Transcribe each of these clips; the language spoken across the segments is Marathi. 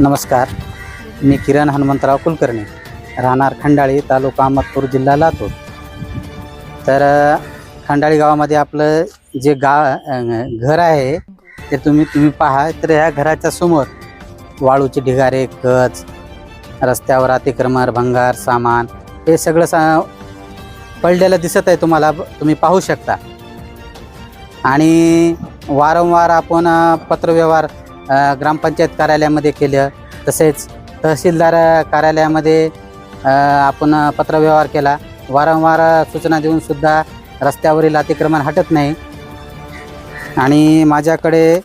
नमस्कार. मी किरण हनुमंतराव कुलकर्णी राहणार खंडाळी तालुका अहमदपूर जिल्हा लातूर. तर खंडाळी गावामध्ये आपलं जे गाव घर आहे ते तुम्ही तुम्ही पहा. तर ह्या घराच्या समोर वाळूचे ढिगारे कच रस्त्यावर अतिक्रमण भंगार सामान हे सगळं सा पडलेलं दिसत आहे तुम्हाला. तुम्ही पाहू शकता. आणि वारंवार आपण पत्रव्यवहार ग्रामपंचायत कार्यालयामध्ये केलं. तसेच तहसीलदार कार्यालयामध्ये आपण पत्रव्यवहार केला. वारंवार सूचना देऊनसुद्धा रस्त्यावरील अतिक्रमण हटत नाही. आणि माझ्याकडे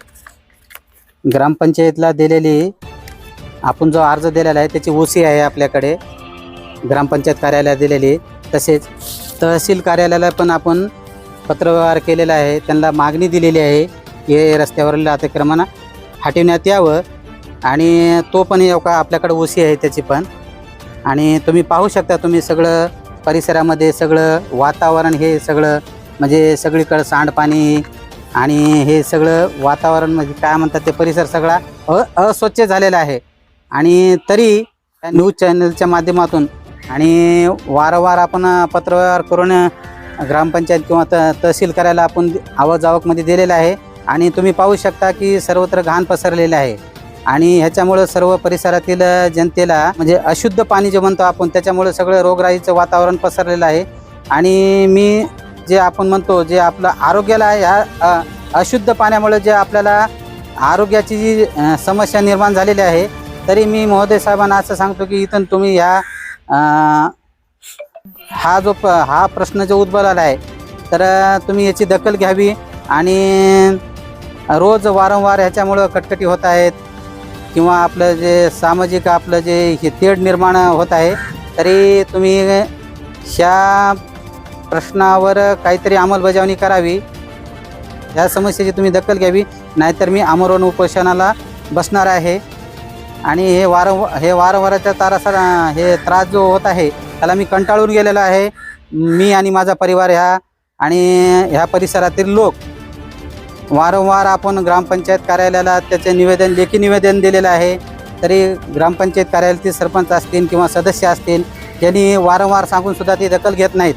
ग्रामपंचायतला दिलेली आपण जो अर्ज दिलेला आहे त्याची ओसी आहे आपल्याकडे. ग्रामपंचायत कार्यालयात दिलेली. तसेच तहसील कार्यालयाला पण आपण पत्रव्यवहार केलेला आहे. त्यांना मागणी दिलेली आहे हे रस्त्यावरील अतिक्रमण हटवण्यात यावं. आणि तो पण येऊ का आपल्याकडे ओसी आहे त्याची पण. आणि तुम्ही पाहू शकता तुम्ही सगळं परिसरामध्ये सगळं वातावरण हे सगळं म्हणजे सगळीकडं सांडपाणी आणि हे सगळं वातावरण म्हणजे काय म्हणतात ते परिसर सगळा अ अस्वच्छ झालेला आहे. आणि तरी न्यूज चॅनलच्या माध्यमातून आणि वारंवार आपण पत्रव्यवहार करून ग्रामपंचायत किंवा त तहसील करायला आपण आवक जावकमध्ये दिलेलं आहे. आणि तुम्ही पाहू शकता की सर्वत्र घाण पसरलेलं आहे. आणि ह्याच्यामुळं सर्व परिसरातील जनतेला म्हणजे अशुद्ध पाणी जे म्हणतो आपण त्याच्यामुळे सगळं रोगराईचं वातावरण पसरलेलं आहे. आणि मी जे आपण म्हणतो जे आपलं आरोग्याला ह्या अशुद्ध पाण्यामुळे जे आपल्याला आरोग्याची जी समस्या निर्माण झालेली आहे तरी मी महोदय साहेबांना असं सांगतो की इथून तुम्ही ह्या हा जो प हा प्रश्न जो उद्भवला आहे तर तुम्ही याची दखल घ्यावी आणि रोज वारंवार ह्याच्यामुळं कटकटी होत आहेत. किंवा आपलं जे सामाजिक आपलं जे हे तेढ निर्माण होत आहे तरी तुम्ही ह्या प्रश्नावर काहीतरी अंमलबजावणी करावी. ह्या समस्येची तुम्ही दखल घ्यावी. नाहीतर मी आमरण उपोषणाला बसणार आहे. आणि हे वारंवार हे वारंवाराच्या तारासा हे त्रास जो होत आहे त्याला मी कंटाळून गेलेलो आहे. मी आणि माझा परिवार ह्या आणि ह्या परिसरातील लोक वारंवार आपण ग्रामपंचायत कार्यालयाला त्याचे निवेदन लेखी निवेदन दिलेलं आहे. तरी ग्रामपंचायत कार्यालयातील सरपंच असतील किंवा सदस्य असतील यांनी वारंवार सांगून सुद्धा ते दखल घेत नाहीत.